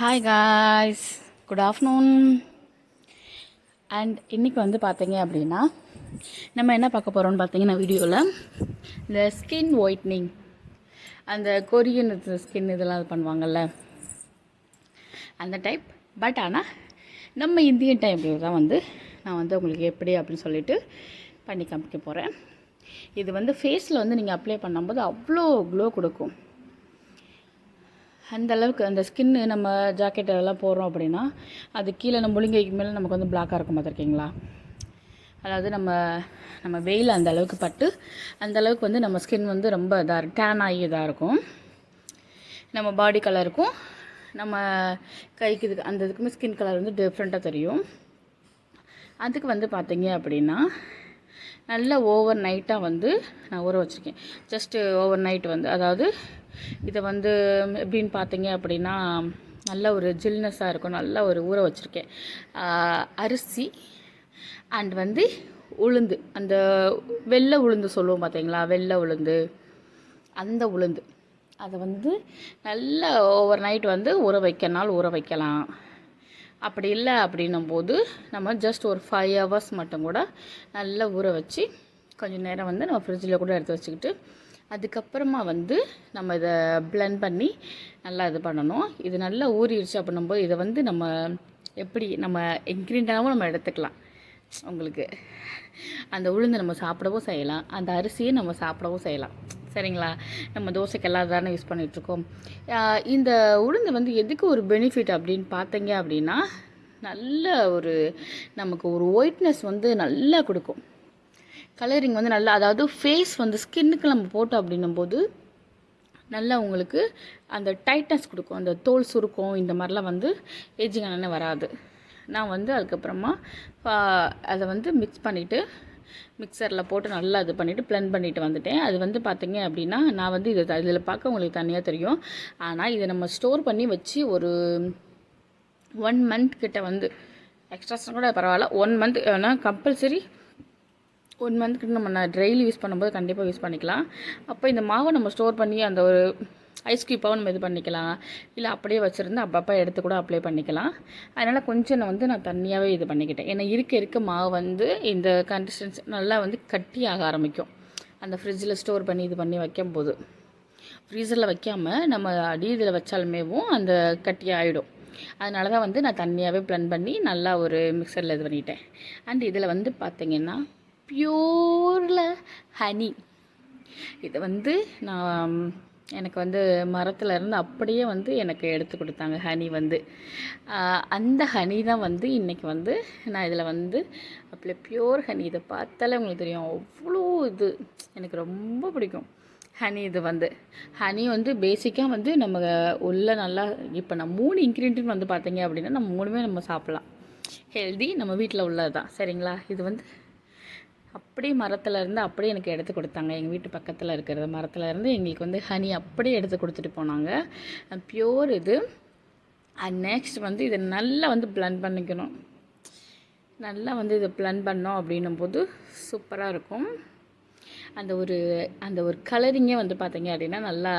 Hi guys good afternoon and இன்றைக்கி வந்து பார்த்தீங்க அப்படின்னா நம்ம என்ன பார்க்க போகிறோம்னு பார்த்தீங்கன்னா வீடியோவில் இந்த ஸ்கின் ஒயிட்னிங் அந்த கொரியன் ஸ்கின் இதெல்லாம் இது அந்த டைப் பட் ஆனால் நம்ம இந்தியன் டைப்பில் தான் வந்து நான் வந்து உங்களுக்கு எப்படி அப்படின்னு சொல்லிட்டு பண்ணி காமிக்க போகிறேன் இது வந்து ஃபேஸில் வந்து நீங்கள் அப்ளை பண்ணும்போது அவ்வளோ க்ளோ கொடுக்கும். அந்த அளவுக்கு அந்த ஸ்கின்னு நம்ம ஜாக்கெட் அதெல்லாம் போடுறோம் அப்படின்னா அது கீழே நம்ம முழுங்கைக்கு மேலே நமக்கு வந்து பிளாக்காக இருக்கும் பார்த்துருக்கீங்களா? அதாவது நம்ம நம்ம வெயில் அந்த அளவுக்கு பட்டு அந்த அளவுக்கு வந்து நம்ம ஸ்கின் வந்து ரொம்ப இதாக டேன் ஆகி இதாக இருக்கும். நம்ம பாடி கலருக்கும் நம்ம கைக்கு இதுக்கு அந்த இதுக்குமே ஸ்கின் கலர் வந்து டிஃப்ரெண்ட்டாக தெரியும். அதுக்கு வந்து பார்த்தீங்க அப்படின்னா நல்ல ஓவர் நைட்டாக வந்து நான் ஊற வச்சுருக்கேன். ஜஸ்ட்டு ஓவர் நைட் வந்து அதாவது இதை வந்து எப்படின்னு பார்த்தீங்க அப்படின்னா நல்ல ஒரு ஜில்னஸாக இருக்கும். நல்ல ஒரு ஊற வச்சுருக்கேன். அரிசி அண்ட் வந்து உளுந்து. அந்த வெள்ளை உளுந்து சொல்லுவோம் பார்த்தீங்களா? வெள்ளை உளுந்து. அந்த உளுந்து. அதை வந்து நல்ல ஓவர் நைட் வந்து ஊற வைக்கனாலும் ஊற வைக்கலாம். அப்படி இல்லை அப்படின்னும் போது நம்ம ஜஸ்ட் ஒரு ஃபைவ் ஹவர்ஸ் மட்டும் கூட நல்லா ஊற வச்சு கொஞ்சம் நேரம் வந்து நம்ம ஃப்ரிட்ஜில் கூட எடுத்து வச்சுக்கிட்டு அதுக்கப்புறமா வந்து நம்ம இதை பிளெண்ட் பண்ணி நல்லா இது பண்ணணும். இது நல்லா ஊறிடுச்சு அப்படின்னும்போது இதை வந்து நம்ம எப்படி நம்ம இன்க்ரீடியண்டாகவும் நம்ம எடுத்துக்கலாம். உங்களுக்கு அந்த உளுந்து நம்ம சாப்பிடவும் செய்யலாம். அந்த அரிசியை நம்ம சாப்பிடவும் செய்யலாம். சரிங்களா? நம்ம தோசைக்கெல்லாம் தானே யூஸ் பண்ணிகிட்ருக்கோம் இந்த உளுந்து வந்து எதுக்கு ஒரு பெனிஃபிட் அப்படின்னு பார்த்தீங்க அப்படின்னா நல்ல ஒரு நமக்கு ஒரு ஒயிட்னஸ் வந்து நல்லா கொடுக்கும். கலரிங் வந்து நல்லா அதாவது ஃபேஸ் வந்து ஸ்கின்னுக்கு நம்ம போட்டோம் அப்படின்னும் போது நல்லா உங்களுக்கு அந்த டைட்னஸ் கொடுக்கும். அந்த தோல் சுருக்கம் இந்த மாதிரிலாம் வந்து ஏஜிங் வராது. நான் வந்து அதுக்கப்புறமா அதை வந்து மிக்ஸ் பண்ணிவிட்டு மிக்சரில் போட்டு நல்லா இது பண்ணிவிட்டு பிளெண்ட் பண்ணிட்டு வந்துட்டேன். அது வந்து பார்த்தீங்க அப்படின்னா நான் வந்து இது இதில் பார்க்க உங்களுக்கு தனியாக தெரியும். ஆனால் இதை நம்ம ஸ்டோர் பண்ணி வச்சு ஒரு ஒன் மந்த் கிட்ட வந்து எக்ஸ்ட்ரா கூட பரவாயில்ல ஒன் மந்த் ஆனால் கம்பல்சரி ஒன் மந்த்க்கு நம்ம டெய்லி யூஸ் பண்ணும்போது கண்டிப்பாக யூஸ் பண்ணிக்கலாம். அப்போ இந்த மாவை நம்ம ஸ்டோர் பண்ணி அந்த ஒரு ஐஸ் க்யூப்பாகவும் நம்ம இது பண்ணிக்கலாம். இல்லை அப்படியே வச்சுருந்து அப்பப்போ எடுத்து கூட அப்ளை பண்ணிக்கலாம். அதனால் கொஞ்சம் நான் வந்து நான் தண்ணியாகவே இது பண்ணிக்கிட்டேன். ஏன்னா இருக்க இருக்க மாவு வந்து இந்த கன்சிஸ்டன்ஸ் நல்லா வந்து கட்டி ஆக ஆரம்பிக்கும். அந்த ஃப்ரிட்ஜில் ஸ்டோர் பண்ணி இது பண்ணி வைக்கும்போது. ஃப்ரீசரில் வைக்காமல் நம்ம அடி இதில் வச்சாலுமேவும் அந்த கட்டி ஆகிடும் அதனால தான் வந்து நான் தண்ணியாகவே பிளன் பண்ணி நல்லா ஒரு மிக்சரில் இது பண்ணிட்டேன். அண்ட் இதில் வந்து பார்த்தீங்கன்னா பியூரில் ஹனி இது வந்து நான் எனக்கு வந்து மரத்துல இருந்து அப்படியே வந்து எனக்கு எடுத்து கொடுத்தாங்க ஹனி வந்து. அந்த ஹனி தான் வந்து இன்றைக்கி வந்து நான் இதில் வந்து அப்படியே பியூர் ஹனி. இதை பார்த்தாலே உங்களுக்கு தெரியும். அவ்வளோ இது. எனக்கு ரொம்ப பிடிக்கும் ஹனி இது வந்து. ஹனி வந்து பேசிக்காக வந்து நம்ம உள்ள நல்லா இப்போ நான் மூணு இன்க்ரீடியன்ட் வந்து பார்த்தீங்க அப்படின்னா நம்ம மூணுமே நம்ம சாப்பிட்லாம். ஹெல்தி நம்ம வீட்டில் உள்ளது தான் சரிங்களா? இது வந்து அப்படியே மரத்தில் இருந்து அப்படியே எனக்கு எடுத்து கொடுத்தாங்க. எங்கள் வீட்டு பக்கத்தில் இருக்கிற மரத்தில் இருந்து எங்களுக்கு வந்து ஹனி அப்படியே எடுத்து கொடுத்துட்டு போனாங்க. பியோர் இது. அண்ட் நெக்ஸ்ட் வந்து இதை நல்லா வந்து பிளண்ட் பண்ணிக்கணும். நல்லா வந்து இதை பிளண்ட் பண்ணோம் அப்படின்னும் போது சூப்பராக இருக்கும். அந்த ஒரு அந்த ஒரு கலரிங்கே வந்து பார்த்தீங்க அப்படின்னா நல்லா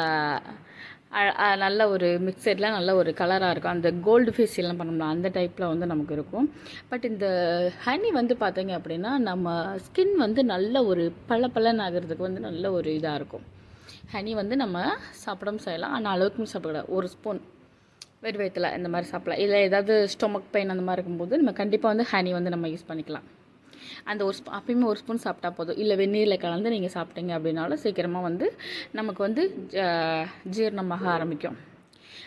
நல்ல ஒரு மிக்சரில் நல்ல ஒரு கலராக இருக்கும். அந்த கோல்டு ஃபேஷியல்லாம் பண்ணோம்ல அந்த டைப்பில் வந்து நமக்கு இருக்கும். பட் இந்த ஹனி வந்து பார்த்தீங்க அப்படின்னா நம்ம ஸ்கின் வந்து நல்ல ஒரு பளபளன்னு ஆகிறதுக்கு வந்து நல்ல ஒரு இதாக இருக்கும். ஹனி வந்து நம்ம சாப்பிடவும் செய்யலாம். ஆனால் அளவுக்கும் சாப்பிடக்கூடாது. ஒரு ஸ்பூன் வெறுவயத்தில் இந்த மாதிரி சாப்பிடலாம். இல்லை ஏதாவது ஸ்டொமக் பெயின் அந்த மாதிரி இருக்கும்போது நம்ம கண்டிப்பாக வந்து ஹனி வந்து நம்ம யூஸ் பண்ணிக்கலாம். அந்த ஒரு அப்பயுமே ஒரு ஸ்பூன் சாப்பிட்டா போதும். இல்லை வெந்நீரில் கலந்து நீங்கள் சாப்பிட்டீங்க அப்படின்னாலும் சீக்கிரமாக வந்து நமக்கு வந்து ஜ- ஜீரணமாக ஆரம்பிக்கும்.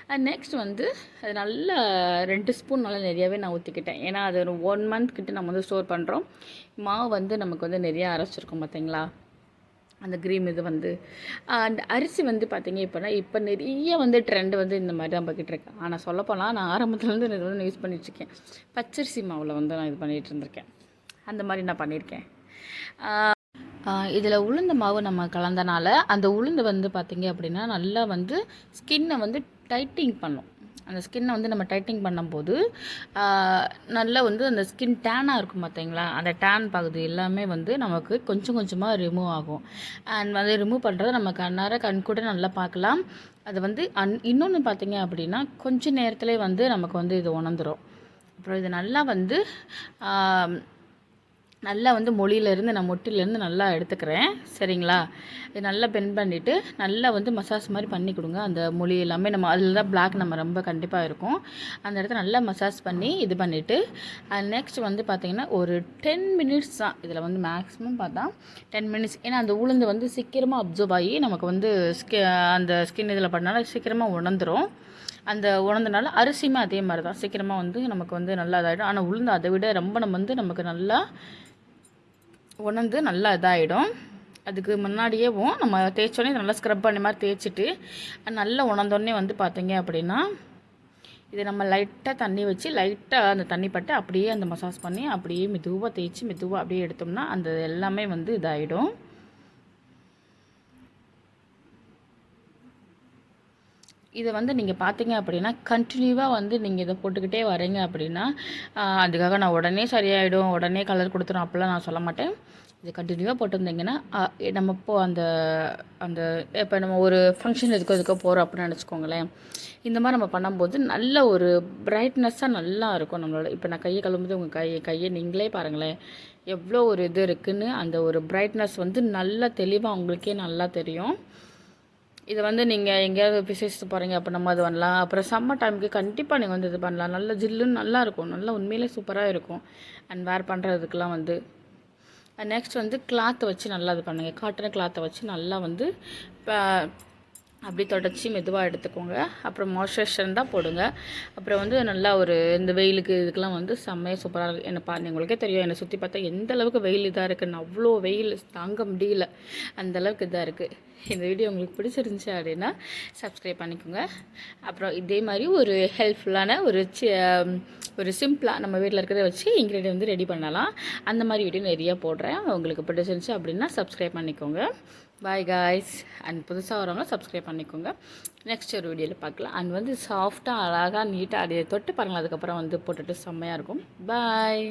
நெக்ஸ்ட் வந்து அது நல்லா ரெண்டு ஸ்பூன் நல்லா நிறையாவே நான் ஊற்றிக்கிட்டேன் ஏன்னா அது ஒரு ஒன் மந்த் கிட்ட நம்ம வந்து ஸ்டோர் பண்ணுறோம் மாவு வந்து நமக்கு வந்து நிறையா அரைச்சிருக்கோம் பார்த்தீங்களா அந்த க்ரீம் இது வந்து. அந்த அரிசி வந்து பார்த்தீங்க இப்போனா இப்போ நிறைய வந்து ட்ரெண்ட் வந்து இந்த மாதிரி தான் பார்க்கிட்டு இருக்கேன் ஆனால் சொல்லப்போனால் நான் ஆரம்பத்துலேருந்து இது வந்து யூஸ் பண்ணிட்டுருக்கேன் பச்சரிசி மாவில் வந்து நான் இது பண்ணிகிட்டு இருந்திருக்கேன். அந்த மாதிரி நான் பண்ணியிருக்கேன். இதில் உளுந்த மாவு நம்ம கலந்தனால அந்த உளுந்து வந்து பார்த்திங்க அப்படின்னா நல்லா வந்து ஸ்கின்னை வந்து டைட்டிங் பண்ணும். அந்த ஸ்கின்னை வந்து நம்ம டைட்டிங் பண்ணும்போது நல்லா வந்து அந்த ஸ்கின் டேனாக இருக்கும் பார்த்தீங்களா அந்த டேன் பகுதி எல்லாமே வந்து நமக்கு கொஞ்சம் கொஞ்சமாக ரிமூவ் ஆகும். அண்ட் வந்து ரிமூவ் பண்ணுறத நம்ம கண்ணார கண் கூட நல்லா பார்க்கலாம். அது வந்து அன் இன்னொன்று பார்த்தீங்க அப்படின்னா கொஞ்சம் நேரத்துலேயே வந்து நமக்கு வந்து இது உணர்ந்துடும் அப்புறம் இது நல்லா வந்து நல்லா வந்து மொழியிலேருந்து நான் மொட்டிலேருந்து நல்லா எடுத்துக்கிறேன். சரிங்களா? இது நல்லா பென் பண்ணிவிட்டு நல்லா வந்து மசாஜ் மாதிரி பண்ணி கொடுங்க. அந்த மொழி எல்லாமே நம்ம அதில் தான் பிளாக் நம்ம ரொம்ப கண்டிப்பாக இருக்கும். அந்த இடத்த நல்லா மசாஜ் பண்ணி இது பண்ணிவிட்டு நெக்ஸ்ட் வந்து பார்த்திங்கன்னா ஒரு டென் மினிட்ஸ் தான். இதில் வந்து மேக்ஸிமம் பார்த்தா டென் மினிட்ஸ் ஏன்னா அந்த உளுந்து வந்து சீக்கிரமாக அப்சர்வ் ஆகி நமக்கு வந்து ஸ்கி அந்த ஸ்கின் இதில் பண்ணாலும் சீக்கிரமாக உணர்ந்துரும். அந்த உணர்ந்தனால அரிசியுமே அதே மாதிரி தான். சீக்கிரமாக வந்து நமக்கு வந்து நல்லா இதாகிடும் ஆனால் உளுந்து அதை விட ரொம்ப நம்ம வந்து நமக்கு நல்லா உணர்ந்து நல்லா இதாகிடும் அதுக்கு முன்னாடியேவும் நம்ம தேய்ச்சோடனே நல்லா ஸ்க்ரப் பண்ணி மாதிரி தேய்ச்சிட்டு நல்லா உணர்ந்தோடனே வந்து பார்த்தீங்க அப்படின்னா இதை நம்ம லைட்டாக தண்ணி வச்சு லைட்டாக அந்த தண்ணி பட்டு அப்படியே அந்த மசாஜ் பண்ணி அப்படியே மெதுவாக தேய்ச்சி மெதுவாக அப்படியே எடுத்தோம்னா அந்த எல்லாமே வந்து இதாகிடும் இதை வந்து நீங்கள் பார்த்தீங்க அப்படின்னா கண்டினியூவாக வந்து நீங்கள் இதை போட்டுக்கிட்டே வரீங்க அப்படின்னா அதுக்காக நான் உடனே சரியாயிடும் உடனே கலர் கொடுத்துரும் அப்படிலாம் நான் சொல்ல மாட்டேன். இது கண்டினியூவாக போட்டிருந்தீங்கன்னா நம்ம இப்போ அந்த அந்த இப்போ நம்ம ஒரு ஃபங்க்ஷன் எதுக்கோ எதுக்கோ போகிறோம் அப்படின்னு நினச்சிக்கோங்களேன். இந்த மாதிரி நம்ம பண்ணும்போது நல்ல ஒரு பிரைட்னஸ்ஸாக நல்லா இருக்கும் நம்மளோட. இப்போ நான் கையை கழுவும்போது உங்கள் கை கையை நீங்களே பாருங்களேன். எவ்வளோ ஒரு இது இருக்குதுன்னு அந்த ஒரு பிரைட்னஸ் வந்து நல்லா தெளிவாக உங்களுக்கே நல்லா தெரியும். இதை வந்து நீங்கள் எங்கேயாவது விசேஷத்து போகிறீங்க அப்போ நம்ம அது பண்ணலாம். அப்புறம் சம்மர் டைமுக்கு கண்டிப்பாக நீங்கள் வந்து இது பண்ணலாம். நல்ல ஜில்லுன்னு நல்லா இருக்கும். நல்லா உண்மையிலே சூப்பராக இருக்கும். அண்ட் வேர் பண்ணுறதுக்கெலாம் வந்து. நெக்ஸ்ட் வந்து கிளாத்தை வச்சு நல்லா இது பண்ணுங்கள் காட்டன் கிளாத்தை வச்சு நல்லா வந்து இப்போ அப்படி தொடச்சி மெதுவாக எடுத்துக்கோங்க. அப்புறம் மாய்ஸ்சரைசர் தான் போடுங்க. அப்புறம் வந்து நல்லா ஒரு இந்த வெயிலுக்கு இதுக்கெல்லாம் வந்து செம்மையாக சூப்பராக இருக்குது என்ன பாருங்க உங்களுக்கே தெரியும். என்னை சுற்றி பார்த்தா எந்த அளவுக்கு வெயில் இதாக இருக்குன்னு அவ்வளோ வெயில் தாங்க முடியல. அந்த அளவுக்கு இதாக இருக்குது இந்த வீடியோ உங்களுக்கு பிடிச்சிருந்துச்சு அப்படின்னா சப்ஸ்கிரைப் பண்ணிக்கோங்க. அப்புறம் இதே மாதிரி ஒரு ஹெல்ப்ஃபுல்லான ஒரு சி ஒரு சிம்பிளாக நம்ம வீட்டில் இருக்கிறத வச்சு இன்க்ரீடியன் வந்து ரெடி பண்ணலாம். அந்த மாதிரி வீடியோ நிறையா போடுறேன். உங்களுக்கு பிடிச்சிருந்துச்சு அப்படின்னா சப்ஸ்கிரைப் பண்ணிக்கோங்க. பாய் காய்ஸ் அண்ட் புதுசாக வரவங்க சப்ஸ்கிரைப் பண்ணிக்கோங்க. நெக்ஸ்ட் ஒரு வீடியோவில் பார்க்கலாம். அண்ட் வந்து சாஃப்டாக அழகாக நீட்டாக அதை தொட்டு பாருங்கள் அதுக்கப்புறம் வந்து போட்டுட்டு செம்மையாக இருக்கும். பாய்